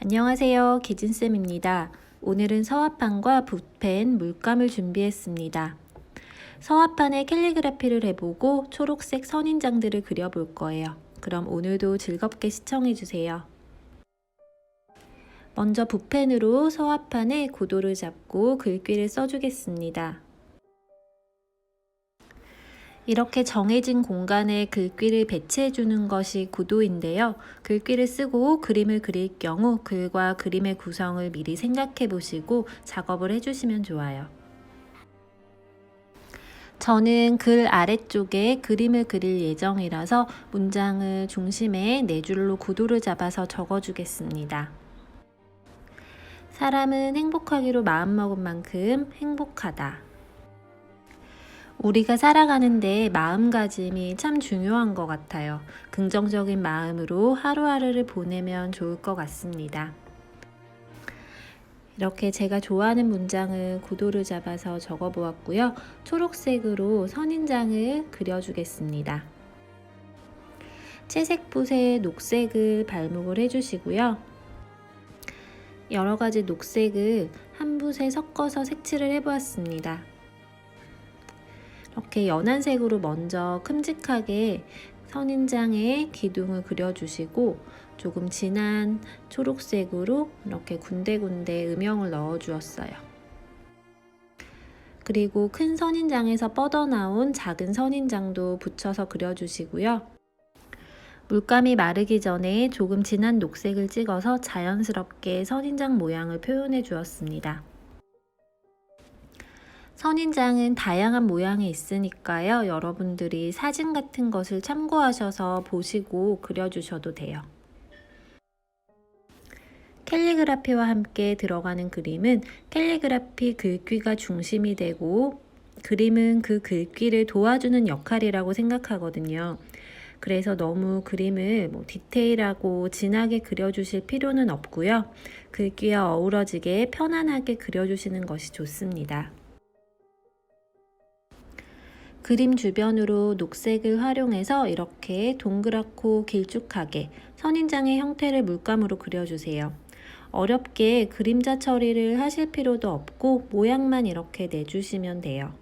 안녕하세요. 기진쌤입니다. 오늘은 서화판과 붓펜, 물감을 준비했습니다. 서화판에 캘리그라피를 해보고 초록색 선인장들을 그려볼 거예요. 그럼 오늘도 즐겁게 시청해주세요. 먼저 붓펜으로 서화판에 고도를 잡고 글귀를 써주겠습니다. 이렇게 정해진 공간에 글귀를 배치해 주는 것이 구도인데요. 글귀를 쓰고 그림을 그릴 경우 글과 그림의 구성을 미리 생각해 보시고 작업을 해 주시면 좋아요. 저는 글 아래쪽에 그림을 그릴 예정이라서 문장을 중심에 네 줄로 구도를 잡아서 적어 주겠습니다. 사람은 행복하기로 마음먹은 만큼 행복하다. 우리가 살아가는데 마음가짐이 참 중요한 것 같아요. 긍정적인 마음으로 하루하루를 보내면 좋을 것 같습니다. 이렇게 제가 좋아하는 문장을 구도를 잡아서 적어 보았고요. 초록색으로 선인장을 그려주겠습니다. 채색 붓에 녹색을 발목을 해주시고요. 여러 가지 녹색을 한 붓에 섞어서 색칠을 해보았습니다. 이렇게 연한 색으로 먼저 큼직하게 선인장의 기둥을 그려주시고 조금 진한 초록색으로 이렇게 군데군데 음영을 넣어 주었어요. 그리고 큰 선인장에서 뻗어나온 작은 선인장도 붙여서 그려주시고요. 물감이 마르기 전에 조금 진한 녹색을 찍어서 자연스럽게 선인장 모양을 표현해 주었습니다. 선인장은 다양한 모양이 있으니까요. 여러분들이 사진 같은 것을 참고하셔서 보시고 그려주셔도 돼요. 캘리그라피와 함께 들어가는 그림은 캘리그라피 글귀가 중심이 되고 그림은 그 글귀를 도와주는 역할이라고 생각하거든요. 그래서 너무 그림을 뭐 디테일하고 진하게 그려주실 필요는 없고요. 글귀와 어우러지게 편안하게 그려주시는 것이 좋습니다. 그림 주변으로 녹색을 활용해서 이렇게 동그랗고 길쭉하게 선인장의 형태를 물감으로 그려주세요. 어렵게 그림자 처리를 하실 필요도 없고 모양만 이렇게 내주시면 돼요.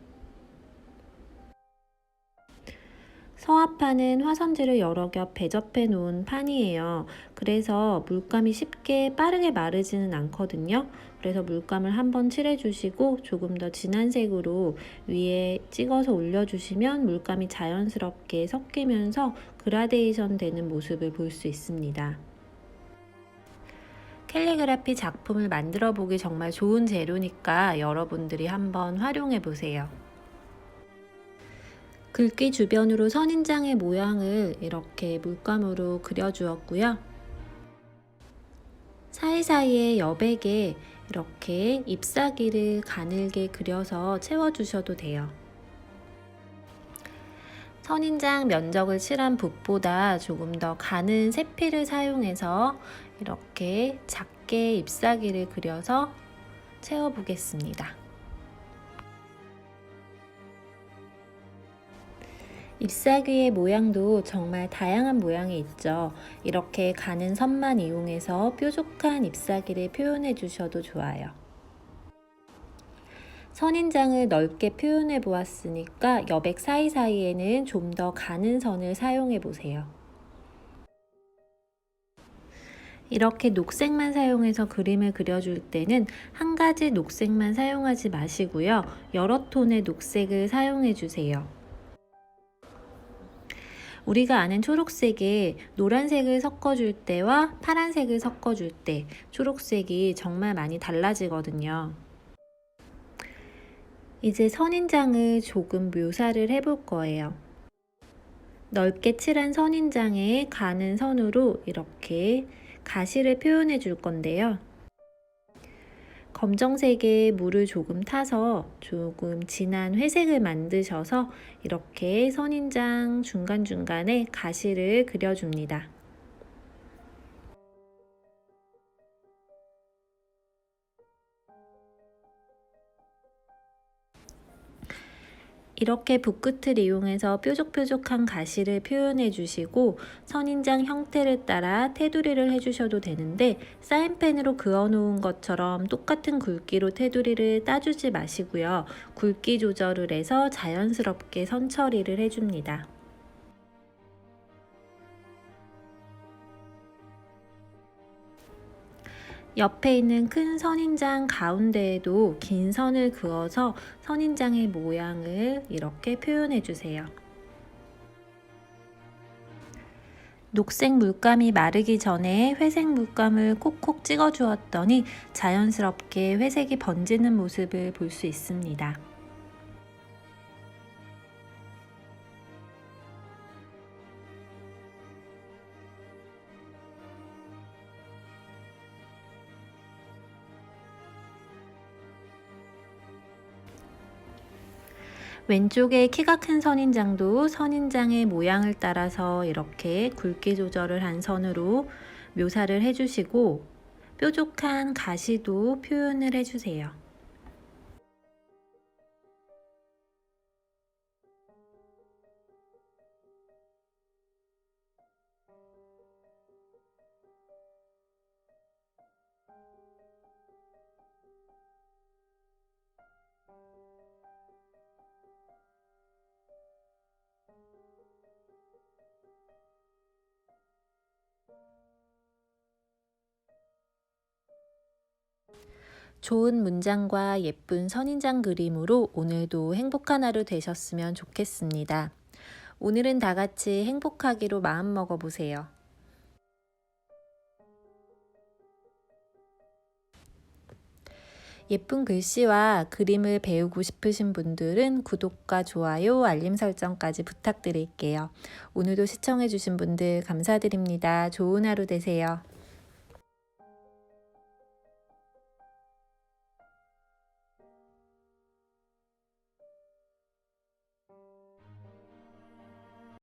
서화판은 화선지를 여러 겹 배접해 놓은 판이에요. 그래서 물감이 쉽게 빠르게 마르지는 않거든요. 그래서 물감을 한번 칠해주시고 조금 더 진한 색으로 위에 찍어서 올려주시면 물감이 자연스럽게 섞이면서 그라데이션 되는 모습을 볼 수 있습니다. 캘리그라피 작품을 만들어 보기 정말 좋은 재료니까 여러분들이 한번 활용해 보세요. 글귀 주변으로 선인장의 모양을 이렇게 물감으로 그려주었고요. 사이사이에 여백에 이렇게 잎사귀를 가늘게 그려서 채워주셔도 돼요. 선인장 면적을 칠한 붓보다 조금 더 가는 세필을 사용해서 이렇게 작게 잎사귀를 그려서 채워보겠습니다. 잎사귀의 모양도 정말 다양한 모양이 있죠. 이렇게 가는 선만 이용해서 뾰족한 잎사귀를 표현해 주셔도 좋아요. 선인장을 넓게 표현해 보았으니까 여백 사이사이에는 좀 더 가는 선을 사용해 보세요. 이렇게 녹색만 사용해서 그림을 그려줄 때는 한 가지 녹색만 사용하지 마시고요. 여러 톤의 녹색을 사용해 주세요. 우리가 아는 초록색에 노란색을 섞어줄 때와 파란색을 섞어줄 때 초록색이 정말 많이 달라지거든요. 이제 선인장을 조금 묘사를 해볼 거예요. 넓게 칠한 선인장에 가는 선으로 이렇게 가시를 표현해 줄 건데요. 검정색에 물을 조금 타서 조금 진한 회색을 만드셔서 이렇게 선인장 중간중간에 가시를 그려줍니다. 이렇게 붓끝을 이용해서 뾰족뾰족한 가시를 표현해 주시고 선인장 형태를 따라 테두리를 해주셔도 되는데 사인펜으로 그어 놓은 것처럼 똑같은 굵기로 테두리를 따주지 마시고요. 굵기 조절을 해서 자연스럽게 선 처리를 해줍니다. 옆에 있는 큰 선인장 가운데에도 긴 선을 그어서 선인장의 모양을 이렇게 표현해 주세요. 녹색 물감이 마르기 전에 회색 물감을 콕콕 찍어 주었더니 자연스럽게 회색이 번지는 모습을 볼 수 있습니다. 왼쪽에 키가 큰 선인장도 선인장의 모양을 따라서 이렇게 굵기 조절을 한 선으로 묘사를 해주시고 뾰족한 가시도 표현을 해주세요. 좋은 문장과 예쁜 선인장 그림으로 오늘도 행복한 하루 되셨으면 좋겠습니다. 오늘은 다 같이 행복하기로 마음 먹어 보세요. 예쁜 글씨와 그림을 배우고 싶으신 분들은 구독과 좋아요, 알림 설정까지 부탁드릴게요. 오늘도 시청해주신 분들 감사드립니다. 좋은 하루 되세요.